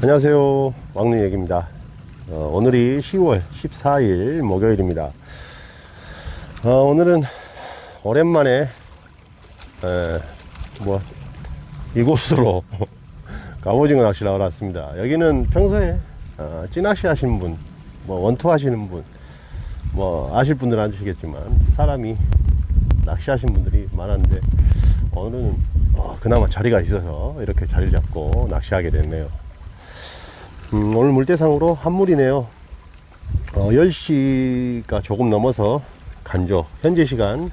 안녕하세요. 왕릉 얘기입니다. 어, 오늘이 10월 14일 목요일입니다. 어, 오늘은 오랜만에 에, 뭐 이곳으로 갑오징어 낚시를 하러 왔습니다. 여기는 평소에 어, 찌낚시 하시는 분, 뭐 원투 하시는 분, 뭐 아실 분들은 아시겠지만 사람이 낚시하신 분들이 많았는데 오늘은 어, 그나마 자리가 있어서 이렇게 자리를 잡고 낚시하게 됐네요. 음, 오늘 물대상으로 한물이네요. 어, 10시가 조금 넘어서 간조. 현재 시간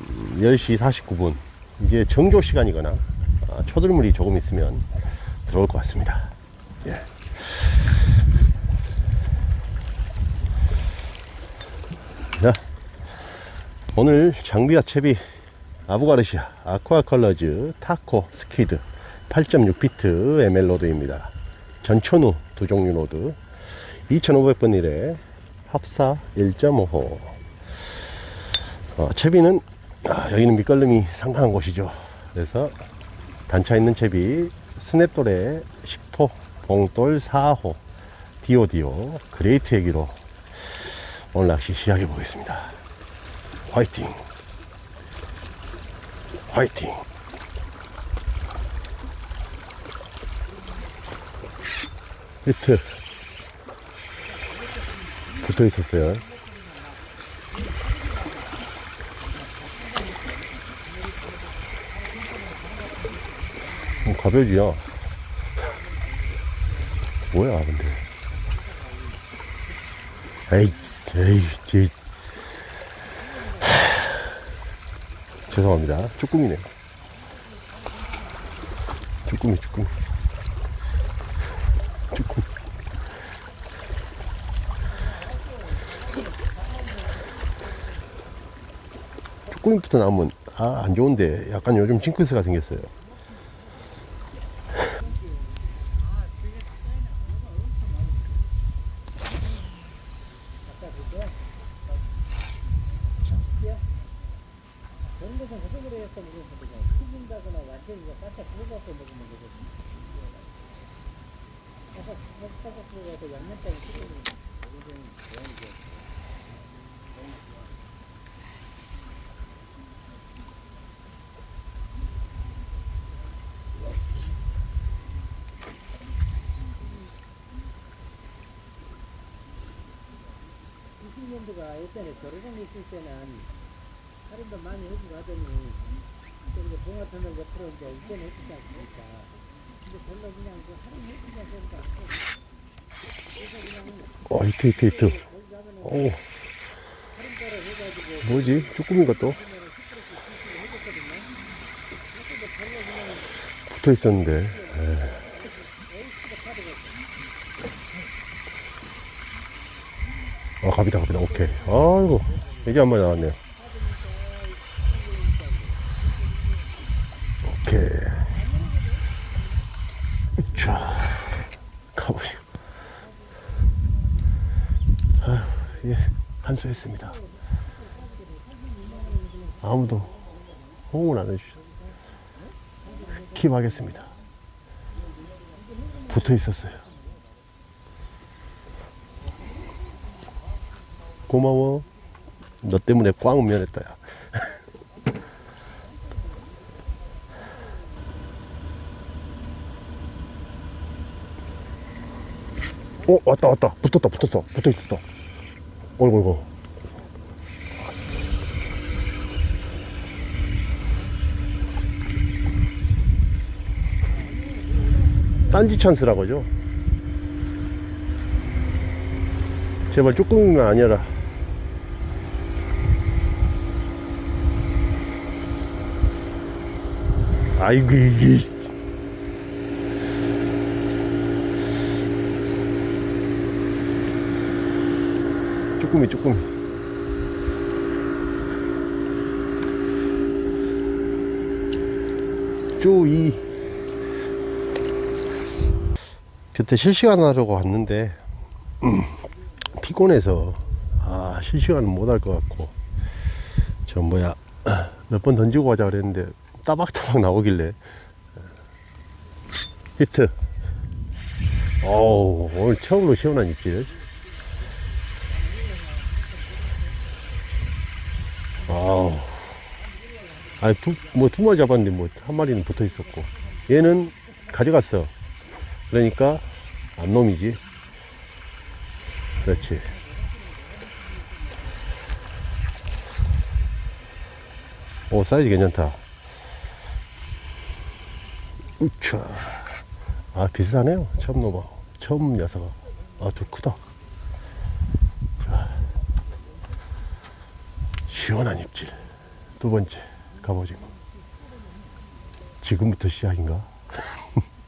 음, 10시 49분. 이제 정조 시간이거나 아, 초들물이 조금 있으면 들어올 것 같습니다. 예. 자, 오늘 장비와 채비 아부가르시아 아쿠아 컬러즈 타코 스키드 8.6피트 ML 로드입니다. 전천후 두 종류 로드 2500번 1에 합사 1.5호 어, 채비는 아, 여기는 밑걸림이 상당한 곳이죠. 그래서 단차 있는 채비 스냅돌에 10호 봉돌 4호 디오디오 그레이트 얘기로 오늘 낚시 시작해 보겠습니다. 화이팅! 화이팅! 히트 붙어 있었어요. 음, 가벼지야. 뭐야, 근데. 에이, 에이, 제. 죄송합니다. 쭈꾸미네. 쭈꾸미, 쭈꾸미. 쭈꾸미. 꾸미부터 나오면, 아, 안 좋은데, 약간 요즘 징크스가 생겼어요. 70년도가 예전에 도로공이 있을 때는 할인도 많이 해주고 하더니 이제 봉화터널 옆으로 이제 이전했지 않습니까? 근데 별로 그냥 그 할인해주지 않습니까? 와 이트 이트 이트 오. 뭐지? 쭈꾸미가 또? 붙어 있었는데. 갑이다, 갑이다. 오케이. 아이고, 여기 한 마리 나왔네요. 오케이. 자, 가보시오. 아휴, 예, 한수했습니다. 아무도 호응을 안 해주셔. 킵하겠습니다. 붙어 있었어요. 고마워. 너 때문에 꽝 면했다, 야. 어, 왔다, 왔다. 붙었다, 붙었다. 붙어 있었다. 어이구, 어이구. 딴지 찬스라고 하죠. 제발 쭈꾸미만 아니라. 아이고, 이게. 쭈꾸미, 쭈꾸미. 쪼이. 그때 실시간 하려고 왔는데 음, 피곤해서 아 실시간은 못할 것 같고 저 뭐야 몇 번 던지고 가자 그랬는데 따박따박 나오길래 히트 어우, 오늘 처음으로 시원한 입질. 아우. 아니, 두, 뭐, 두 마리 잡았는데, 뭐, 한 마리는 붙어 있었고. 얘는 가져갔어. 그러니까, 암놈이지. 그렇지. 오, 사이즈 괜찮다. 우차. 아, 비슷하네요. 처음 놈아. 처음 녀석아. 아, 좀 크다. 자. 시원한 입질. 두 번째. 갑오징어. 지금부터 시작인가?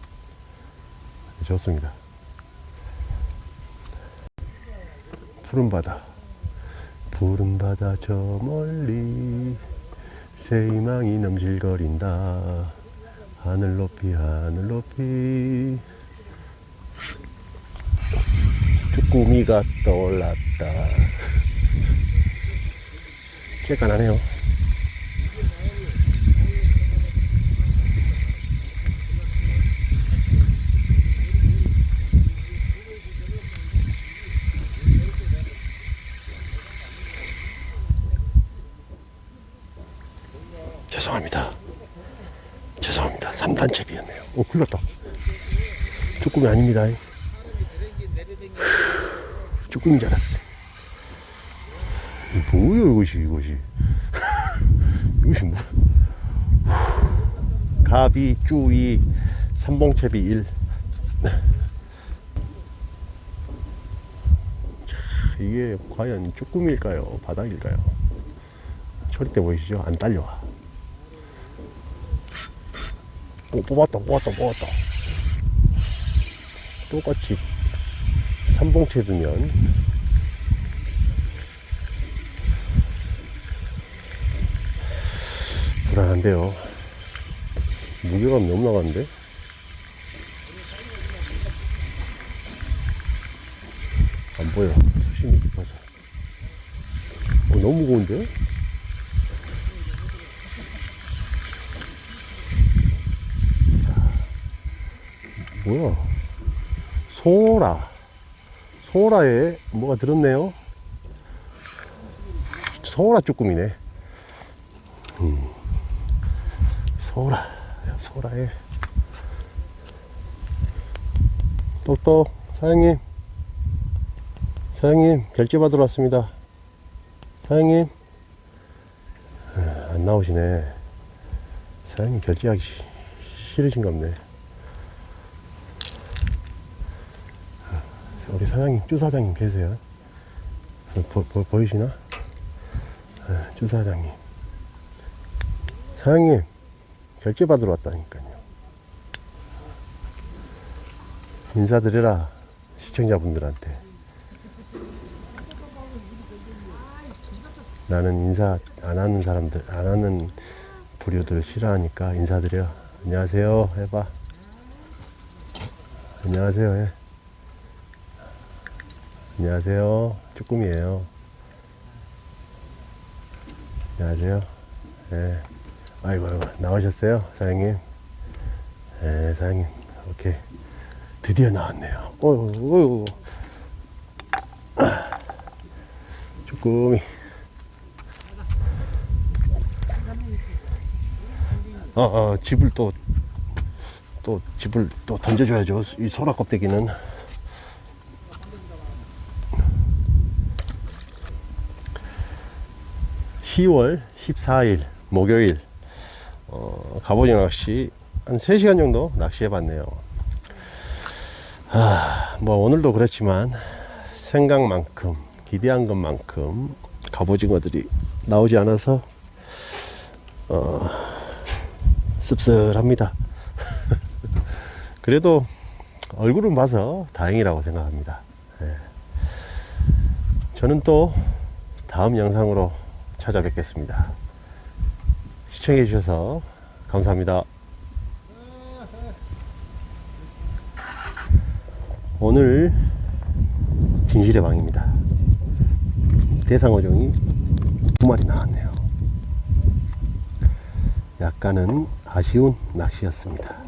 좋습니다. 푸른 바다. 푸른 바다 저 멀리 새희망이 넘실거린다. 하늘 높이 하늘 높이 쭈꾸미가 떠올랐다. 쬐깐하네요. 죄송합니다. 죄송합니다. 3단 잽이었네요. 오, 큰일 났다. 쭈꾸미 아닙니다. 쭈꾸미인 줄 알았어. 뭐야, 이것이, 이것이. 이것이 뭐야. 가비, 쭈이, 삼봉채비 1. 이게 과연 쭈꾸미일까요? 바닥일까요? 초리 때 보이시죠? 안 딸려와. 오, 뽑았다, 뽑았다, 뽑았다. 똑같이 삼봉채 두면 불안한데요. 무게감이 너무 나가는데? 안 보여. 수심이 깊어서. 어, 너무 무거운데? 뭐야? 소라. 소라에 뭐가 들었네요? 소라 쭈꾸미네. 음. 소라. 소라에. 똑똑, 사장님. 사장님, 결제 받으러 왔습니다. 사장님. 아, 안 나오시네. 사장님 결제하기 시- 싫으신가 보네. 우리 사장님, 쭈 사장님 계세요? 보, 보, 보이시나? 네, 쭈 사장님. 사장님, 결제 받으러 왔다니까요. 인사드려라, 시청자분들한테. 나는 인사 안 하는 사람들, 안 하는 부류들 싫어하니까 인사드려. 안녕하세요. 해봐. 안녕하세요. 해. 안녕하세요. 쭈꾸미예요. 안녕하세요. 예. 아이고, 아이고, 나오셨어요, 사장님? 예, 사장님. 오케이. 드디어 나왔네요. 어이구, 어이구. 쭈꾸미. 어, 어, 집을 또, 또, 집을 또 던져줘야죠. 이 소라 껍데기는. (10월 14일) 목요일 어, 갑오징어 낚시 한 3시간 정도 낚시해 봤네요. 아, 뭐 오늘도 그렇지만 생각만큼 기대한 것만큼 갑오징어들이 나오지 않아서 어, 씁쓸합니다. 그래도 얼굴은 봐서 다행이라고 생각합니다. 예. 저는 또 다음 영상으로 찾아뵙겠습니다. 시청해 주셔서 감사합니다. 오늘 진실의 방입니다. 대상어종이 두 마리 나왔네요. 약간은 아쉬운 낚시였습니다.